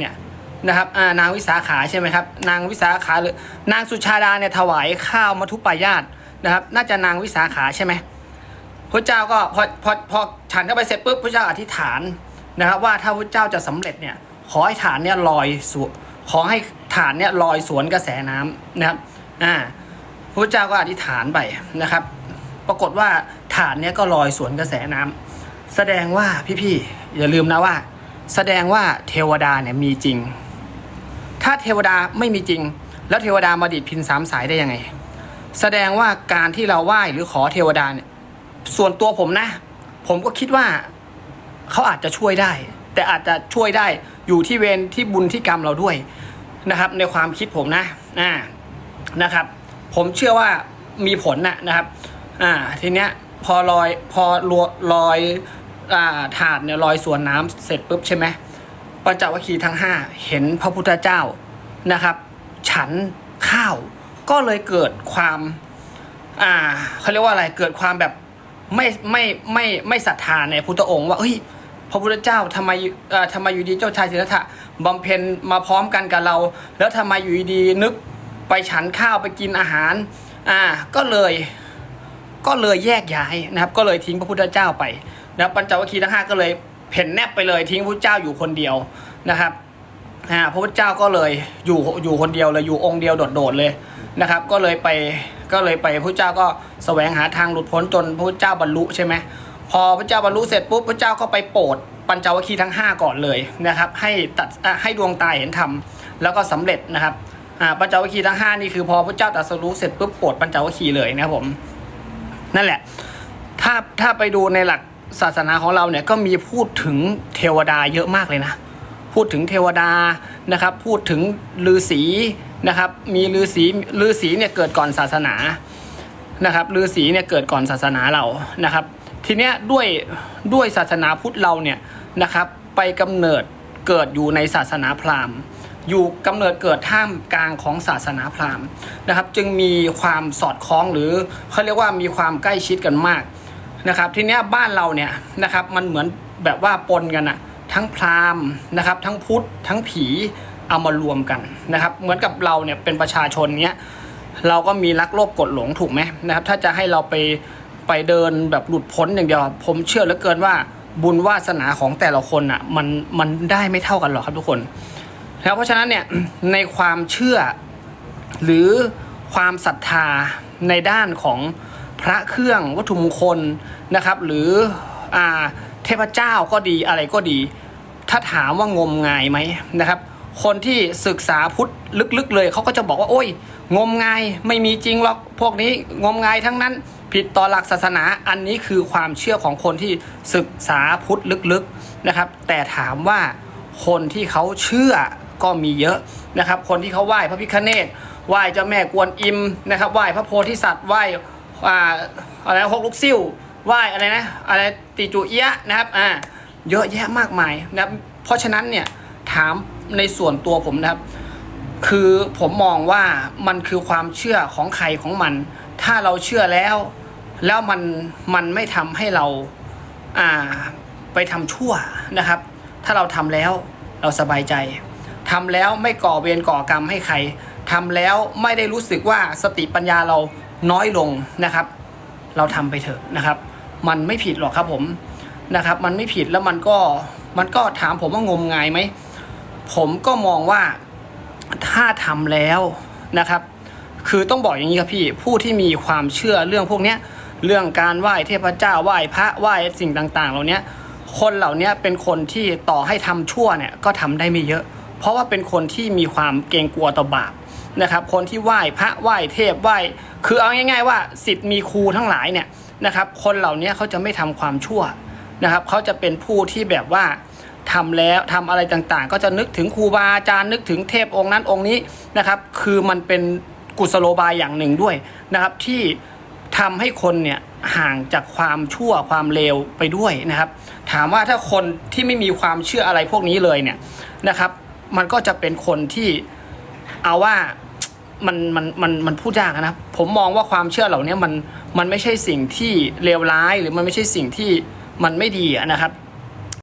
เนี่ยนะครับนางวิสาขาใช่ไหมครับ นางวิสาขาหรือนางสุชาดาเนี่ยถวายข้าวมัทุปายาตนะครับ น่าจะนางวิสาขาใช่ไหมพระเจ้าก็พอพอพอฉันเข้าไปเสร็จปุ๊บพระเจ้าอธิษฐานนะครับ ว่าถ้าพระเจ้าจะสำเร็จเนี่ยขอให้ฐานเนี่ยลอยสวนขอให้ฐานเนี่ยลอยสวนกระแสน้ำนะครับอ่าพระเจ้าก็อธิษฐานไปนะครับ ปรากฏว่าฐานเนี่ยก็ลอยสวนกระแสน้ำแสดงว่าพี่ๆอย่าลืมนะว่า แสดงว่าเทวดาเนี่ยมีจริง ถ้าเทวดาไม่มีจริง แล้วเทวดามาดิดพินสามสายได้ยังไง แสดงว่าการที่เราไหว้หรือขอเทวดาเนี่ย ส่วนตัวผมนะ ผมก็คิดว่าเขาอาจจะช่วยได้ แต่อาจจะช่วยได้อยู่ที่เวรที่บุญที่กรรมเราด้วยนะครับ ในความคิดผมนะอ่านะครับ ผมเชื่อว่ามีผลนะนะครับ อ่าทีเนี้ยพอลอยพอลวลอย ถาดเนี่ยลอยสวนน้ำเสร็จปุ๊บใช่ไหมปัญจวัคคีย์ทั้งห้าเห็นพระพุทธเจ้านะครับ ฉันข้าวก็เลยเกิดความอ่าเขาเรียกว่าอะไรเกิดความแบบไม่ไม่ไม่ไม่ศรัทธาในพุทธองค์ว่าเฮ้ยพระพุทธเจ้าทำไมเอ่อทำไมอยู่ดีเจ้าชายสิทธัตถะบำเพ็ญมาพร้อมกันกับเรา แล้วทำไมอยู่ดีนึกไปฉันข้าวไปกินอาหารอ่าก็เลย ก็เลยแยกย้ายนะครับ ก็เลยทิ้งพระพุทธเจ้าไปนะครับปัญจวัคคีย์ทั้งห้าก็เลยเพ่นแนบไปเลยทิ้งพระพุทธเจ้าอยู่คนเดียวนะครับพระพุทธเจ้าก็เลยอยู่อยู่คนเดียวเลยอยู่องค์เดียวโดดๆเลยนะครับ ก็เลยไปก็เลยไปพระเจ้าก็แสวงหาทางหลุดพ้นจนพระพุทธเจ้าบรรลุใช่ไหมพอพระเจ้าบรรลุเสร็จปุ๊บพระเจ้าก็ไปโปรดปัญจวัคคีย์ทั้ง 5 ก่อนเลยนะครับ ให้ตัดให้ดวงตาเห็นธรรมแล้วก็สำเร็จนะครับปัญจวัคคีย์ทั้ง 5 นี่คือพอพระเจ้าตรัสรู้เสร็จปุ๊บโปรดปัญจวัคคีย์เลยนะครับผม นั่นแหละ ถ้าถ้าไปดูในหลักศาสนาของเราเนี่ยก็มีพูดถึงเทวดาเยอะมากเลยนะ พูดถึงเทวดานะครับ พูดถึงฤาษีนะครับ มีฤาษีฤาษีเนี่ยเกิดก่อนศาสนานะครับฤาษีเนี่ยเกิดก่อนศาสนาเรานะครับ ทีเนี้ยด้วยด้วยศาสนาพุทธเราเนี่ยนะครับ ไปกำเนิดเกิดอยู่ในศาสนาพราหมณ์ อยู่กำเนิดเกิดท่ามกลางของศาสนาพราหมณ์นะครับ จึงมีความสอดคล้องหรือเขาเรียกว่ามีความใกล้ชิดกันมากนะครับ ทีนี้บ้านเราเนี่ยนะครับมันเหมือนแบบว่าปนกันอะทั้งพราหมณ์นะครับ ทั้งพุทธทั้งผีเอามารวมกันนะครับ เหมือนกับเราเนี่ยเป็นประชาชนเนี้ยเราก็มีรักโลภกดหลงถูกไหมนะครับ ถ้าจะให้เราไปไปเดินแบบหลุดพ้นอย่างเดียว ผมเชื่อเหลือเกินว่าบุญวาสนาของแต่ละคนอะมันมันได้ไม่เท่ากันหรอกครับทุกคน แล้วเพราะฉะนั้นเนี่ยในความเชื่อหรือความศรัทธาในด้านของพระเครื่องวัตถุมงคลนะครับ หรืออ่าเทพเจ้าก็ดีอะไรก็ดี ถ้าถามว่างมงายไหมนะครับ คนที่ศึกษาพุทธลึกๆเลยเขาก็จะบอกว่าโอ้ย งมงายไม่มีจริงหรอกพวกนี้งมงายทั้งนั้น ผิดต่อหลักศาสนาอันนี้คือความเชื่อของคนที่ศึกษาพุทธลึกๆนะครับ แต่ถามว่าคนที่เขาเชื่อ ก็มีเยอะนะครับ คนที่เขาไหว้พระพิฆเนศไหว้เจ้าแม่กวนอิมนะครับไหว้พระโพธิสัตว์ไหว้อ่าอะไรหกลูกซิ่วไหว้อะไรนะอะไรติจูเอียะนะครับอ่าเยอะแยะมากมายนะครับเพราะฉะนั้นเนี่ยถามในส่วนตัวผมนะครับ คือผมมองว่ามันคือความเชื่อของใครของมัน ถ้าเราเชื่อแล้ว แล้วมันมันไม่ทำให้เราอ่าไปทำชั่วนะครับ ถ้าเราทำแล้วเราสบายใจ ทำแล้วไม่ก่อเวรก่อกรรมให้ใครทำแล้วไม่ได้รู้สึกว่าสติปัญญาเราน้อยลงนะครับ เราทำไปเถอะนะครับ มันไม่ผิดหรอกครับผมนะครับ มันไม่ผิดแล้วมันก็มันก็ถามผมว่างมงายไหมผมก็มองว่าถ้าทำแล้วนะครับ คือต้องบอกอย่างนี้ครับพี่ผู้ที่มีความเชื่อเรื่องพวกเนี้ยเรื่องการไหว้เทพเจ้าไหว้พระไหว้สิ่งต่าง ๆ เหล่านี้คนเหล่านี้เป็นคนที่ต่อให้ทำชั่วเนี่ยก็ทำได้ไม่เยอะ เพราะว่าเป็นคนที่มีความเกรงกลัวต่อบาปนะครับ คนที่ไหว้พระไหว้เทพไหว้ คือเอาง่าย ๆ ว่าสิทธิ์มีครูทั้งหลายเนี่ยนะครับ คนเหล่านี้เขาจะไม่ทำความชั่วนะครับ เขาจะเป็นผู้ที่แบบว่าทำแล้วทำอะไรต่างๆ ก็จะนึกถึงครูบาอาจารย์นึกถึงเทพองค์นั้นองค์นี้นะครับ คือมันเป็นกุศโลบายอย่างหนึ่งด้วยนะครับ ที่ทำให้คนเนี่ยห่างจากความชั่วความเลวไปด้วยนะครับ ถามว่าถ้าคนที่ไม่มีความเชื่ออะไรพวกนี้เลยเนี่ยนะครับ มันก็จะเป็นคนที่เอาว่ามันมันมันมันพูดยากนะผมมองว่าความเชื่อเหล่านี้มันมันไม่ใช่สิ่งที่เลวร้ายหรือมันไม่ใช่สิ่งที่มันไม่ดีนะครับ